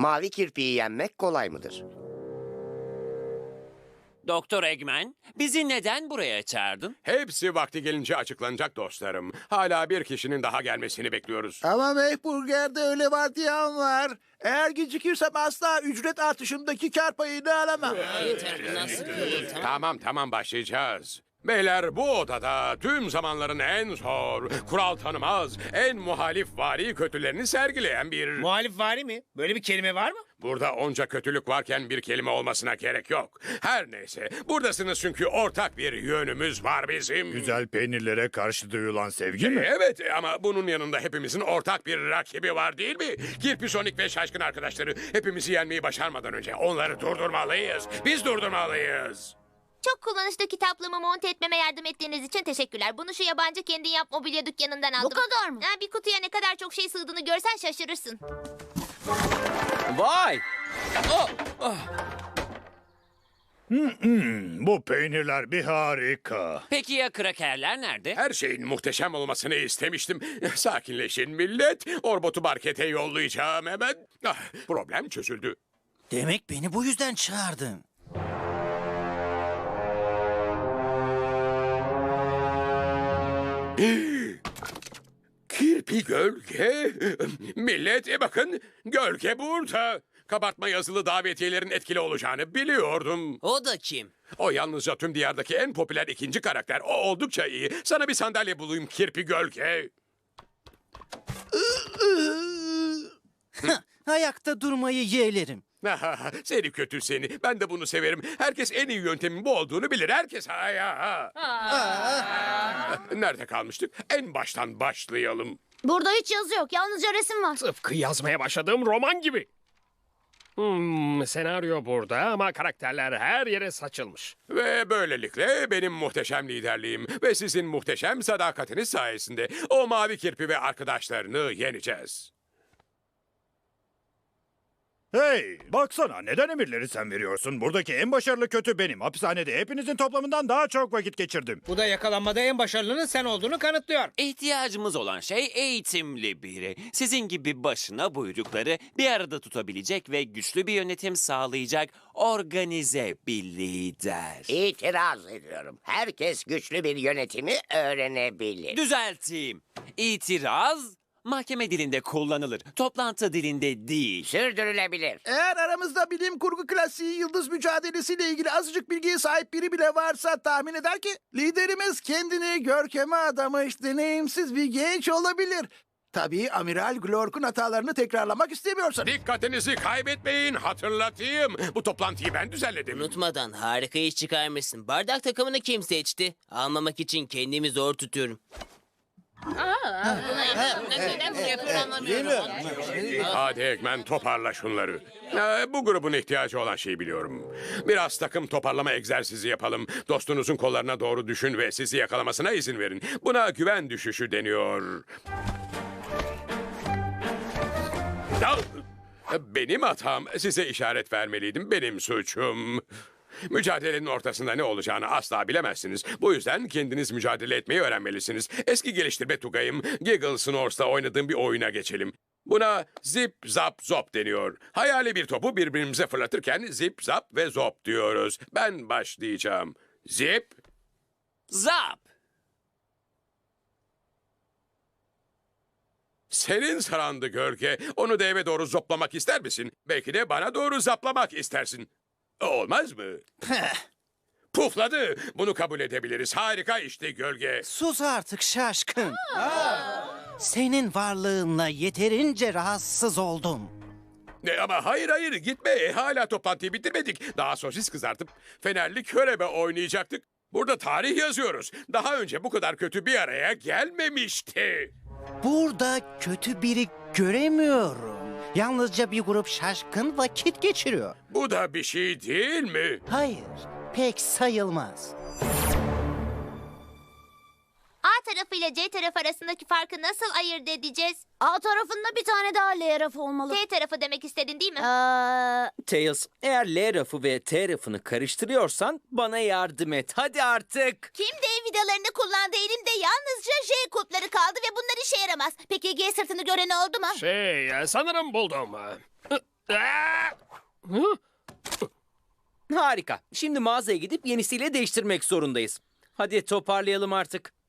Mavi kirpiyi yenmek kolay mıdır? Doktor Eggman, bizi neden buraya çağırdın? Hepsi vakti gelince açıklanacak dostlarım. Hala bir kişinin daha gelmesini bekliyoruz. Ama Mehburger'de öyle vardiyan var. Eğer gecikirsem asla ücret artışındaki kar payını alamam. Tamam tamam başlayacağız. Beyler bu odada tüm zamanların en zor, kural tanımaz, en muhalif vari kötülerini sergileyen bir... Muhalif vari mi? Böyle bir kelime var mı? Burada onca kötülük varken bir kelime olmasına gerek yok. Her neyse, buradasınız çünkü ortak bir yönümüz var bizim. Güzel peynirlere karşı duyulan sevgi mi? Evet ama bunun yanında hepimizin ortak bir rakibi var değil mi? Kirpi Sonic ve şaşkın arkadaşları hepimizi yenmeyi başarmadan önce onları durdurmalıyız. Biz durdurmalıyız. Çok kullanışlı kitaplığımı monte etmeme yardım ettiğiniz için teşekkürler. Bunu şu yabancı kendin yap mobilya dükkanından aldım. Bu kadar mı? Ha, bir kutuya ne kadar çok şey sığdığını görsen şaşırırsın. Vay! Bu peynirler bir harika. Peki ya krakerler nerede? Her şeyin muhteşem olmasını istemiştim. Sakinleşin millet. Orbot'u markete yollayacağım hemen. Ah, problem çözüldü. Demek beni bu yüzden çağırdın. Kirpi gölge. Millet e bakın gölge burada. Kabartma yazılı davetiyelerin etkili olacağını biliyordum. O da kim? O yalnızca tüm diyardaki en popüler ikinci karakter. O oldukça iyi. Sana bir sandalye bulayım kirpi gölge. Ayakta durmayı yeğlerim. seni kötü seni. Ben de bunu severim. Herkes en iyi yöntemin bu olduğunu bilir. Herkes ha ya. ha. Nerede kalmıştık? En baştan başlayalım. Burada hiç yazı yok. Yalnızca resim var. Tıpkı yazmaya başladığım roman gibi. Hmm, senaryo burada ama karakterler her yere saçılmış. Ve böylelikle benim muhteşem liderliğim ve sizin muhteşem sadakatiniz sayesinde o mavi kirpi ve arkadaşlarını yeneceğiz. Hey, baksana neden emirleri sen veriyorsun? Buradaki en başarılı kötü benim. Hapishanede hepinizin toplamından daha çok vakit geçirdim. Bu da yakalanmada en başarılının sen olduğunu kanıtlıyor. İhtiyacımız olan şey eğitimli biri. Sizin gibi başına buyrukları bir arada tutabilecek ve güçlü bir yönetim sağlayacak organize bir lider. İtiraz ediyorum. Herkes güçlü bir yönetimi öğrenebilir. Düzelteyim. İtiraz mahkeme dilinde kullanılır. Toplantı dilinde değil. Sürdürülebilir. Eğer aramızda bilim kurgu klasiği yıldız mücadelesiyle ilgili azıcık bilgiye sahip biri bile varsa tahmin eder ki liderimiz kendini görkeme adamış deneyimsiz bir genç olabilir. Tabii Amiral Glork'un hatalarını tekrarlamak istemiyorsan. Dikkatinizi kaybetmeyin hatırlatayım. Bu toplantıyı ben düzenledim. Unutmadan harika iş çıkarmışsın. Bardak takımını kim seçti? Almamak için kendimi zor tutuyorum. Hadi Ekmen toparla şunları. Ee, bu grubun ihtiyacı olan şeyi biliyorum. Biraz takım toparlama egzersizi yapalım. Dostunuzun kollarına doğru düşün ve sizi yakalamasına izin verin. Buna güven düşüşü deniyor. Benim hatam. Size işaret vermeliydim. Benim suçum. Mücadelenin ortasında ne olacağını asla bilemezsiniz. Bu yüzden kendiniz mücadele etmeyi öğrenmelisiniz. Eski geliştirme tugayım Giggle Snores'ta oynadığım bir oyuna geçelim. Buna zip zap zop deniyor. Hayali bir topu birbirimize fırlatırken zip zap ve zop diyoruz. Ben başlayacağım. Zip, Zap! senin sarandı gölge. Onu da eve doğru zoplamak ister misin? Belki de bana doğru zaplamak istersin. Olmaz mı? Pufladı. Bunu kabul edebiliriz. Harika işte gölge. Sus artık şaşkın. Senin varlığınla yeterince rahatsız oldum. Ne ama hayır hayır gitme. Hala toplantıyı bitirmedik. Daha sosis kızartıp Fenerli körebe oynayacaktık. Burada tarih yazıyoruz. Daha önce bu kadar kötü bir araya gelmemişti. Burada kötü biri göremiyorum. Yalnızca bir grup şaşkın vakit geçiriyor. Bu da bir şey değil mi? Hayır, pek sayılmaz. A tarafıyla C tarafı arasındaki farkı nasıl ayırt edeceğiz? A tarafında bir tane daha L rafı olmalı. T tarafı demek istedin değil mi? Tails, eğer L rafı ve T rafını karıştırıyorsan bana yardım et. Hadi artık. Kim D vidalarını kullandı elimde yalnızca J kutları kaldı ve bunlar işe yaramaz. Peki G sırtını gören oldu mu? Şey, sanırım buldum. Hı? Harika. Şimdi mağazaya gidip yenisiyle değiştirmek zorundayız. Hadi toparlayalım artık.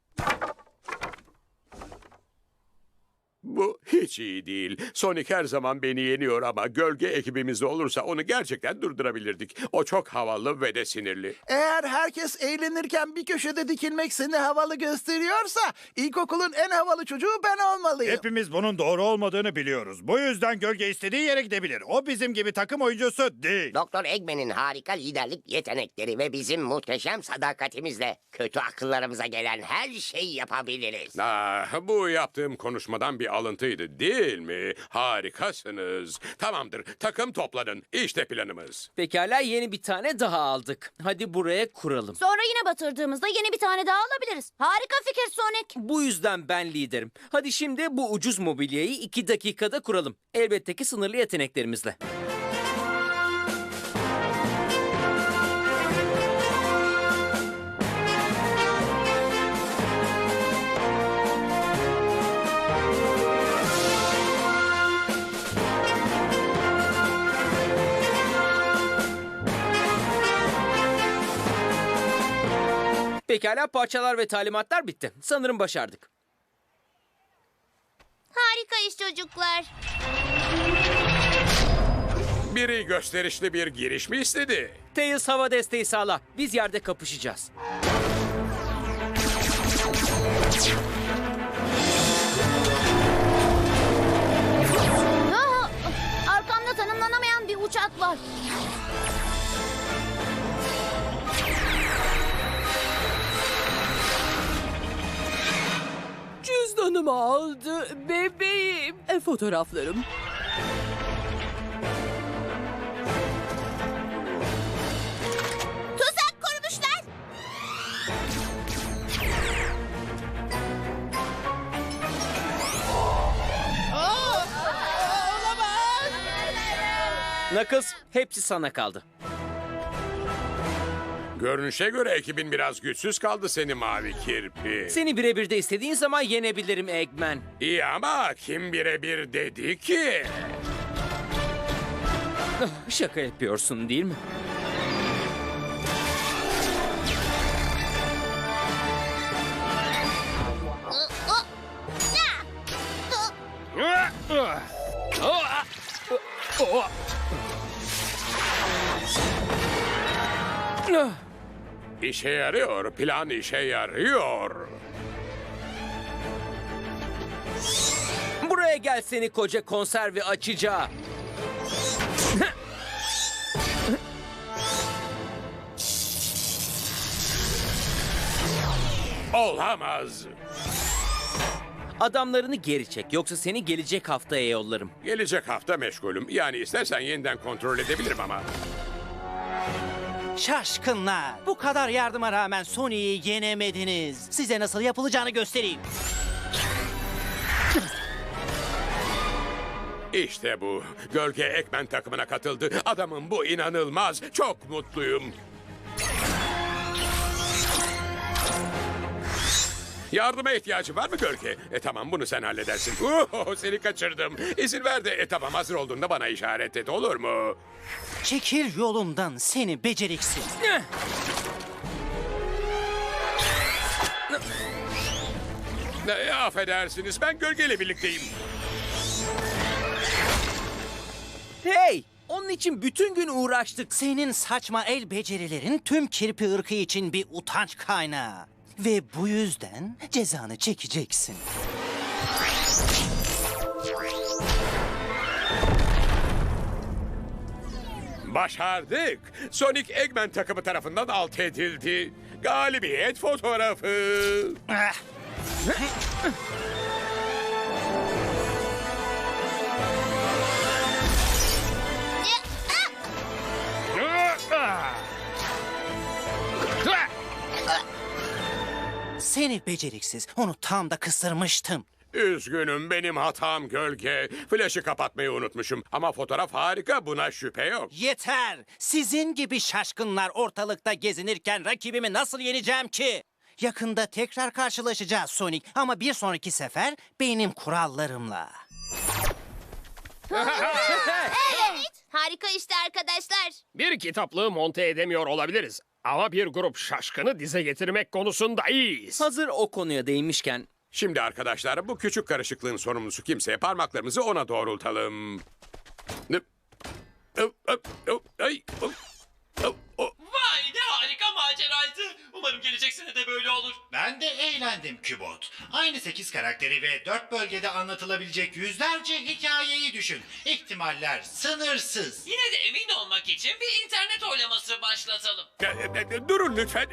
Bu hiç iyi değil. Sonic her zaman beni yeniyor ama gölge ekibimizde olursa onu gerçekten durdurabilirdik. O çok havalı ve de sinirli. Eğer herkes eğlenirken bir köşede dikilmek seni havalı gösteriyorsa ilkokulun en havalı çocuğu ben olmalıyım. Hepimiz bunun doğru olmadığını biliyoruz. Bu yüzden gölge istediği yere gidebilir. O bizim gibi takım oyuncusu değil. Doktor Eggman'in harika liderlik yetenekleri ve bizim muhteşem sadakatimizle kötü akıllarımıza gelen her şeyi yapabiliriz. Ah, bu yaptığım konuşmadan bir alıntıydı değil mi? Harikasınız. Tamamdır. Takım toplanın. İşte planımız. Pekala yeni bir tane daha aldık. Hadi buraya kuralım. Sonra yine batırdığımızda yeni bir tane daha alabiliriz. Harika fikir Sonic. Bu yüzden ben liderim. Hadi şimdi bu ucuz mobilyayı iki dakikada kuralım. Elbette ki sınırlı yeteneklerimizle. Pekala parçalar ve talimatlar bitti. Sanırım başardık. Harika iş çocuklar. Biri gösterişli bir giriş mi istedi? Tails hava desteği sağla. Biz yerde kapışacağız. Cüzdanımı aldı bebeğim. E, fotoğraflarım. Tuzak kurmuşlar. Knuckles hepsi sana kaldı. Görünüşe göre ekibin biraz güçsüz kaldı seni mavi kirpi. Seni birebir de istediğin zaman yenebilirim Eggman. İyi ama kim birebir dedi ki? Şaka yapıyorsun değil mi? Ah! İşe yarıyor. Plan işe yarıyor. Buraya gel seni koca konserve açacağı. Olamaz. Adamlarını geri çek yoksa seni gelecek haftaya yollarım. Gelecek hafta meşgulüm. Yani istersen yeniden kontrol edebilirim ama. Şaşkınlar. Bu kadar yardıma rağmen Sony'yi yenemediniz. Size nasıl yapılacağını göstereyim. İşte bu. Gölge Ekmen takımına katıldı. Adamın bu inanılmaz. Çok mutluyum. Yardıma ihtiyacı var mı Gölge? E tamam bunu sen halledersin. Uhu, seni kaçırdım. İzin ver de e tamam hazır olduğunda bana işaret et olur mu? Çekil yolumdan seni beceriksiz. Ne, affedersiniz ben gölgeyle birlikteyim. Hey! Onun için bütün gün uğraştık. Senin saçma el becerilerin tüm kirpi ırkı için bir utanç kaynağı. Ve bu yüzden cezanı çekeceksin. Başardık. Sonic Eggman takımı tarafından alt edildi. Galibiyet fotoğrafı. Seni beceriksiz. Onu tam da kısırmıştım. Üzgünüm benim hatam gölge. Flaşı kapatmayı unutmuşum. Ama fotoğraf harika buna şüphe yok. Yeter! Sizin gibi şaşkınlar ortalıkta gezinirken rakibimi nasıl yeneceğim ki? Yakında tekrar karşılaşacağız Sonic ama bir sonraki sefer benim kurallarımla. Evet. Harika işte arkadaşlar. Bir kitaplığı monte edemiyor olabiliriz. Ama bir grup şaşkını dize getirmek konusunda iyiyiz. Hazır o konuya değinmişken Şimdi arkadaşlar bu küçük karışıklığın sorumlusu kimse parmaklarımızı ona doğrultalım. Nıp. Ay. Vay ne harika maceraydı. Umarım gelecek sene de böyle olur. Ben de eğlendim Kübot. Aynı 8 karakteri ve 4 bölgede anlatılabilecek yüzlerce hikayeyi düşün. İhtimaller sınırsız. Yine de emin olmak için bir internet oylaması başlatalım. E, e, e, Durun lütfen.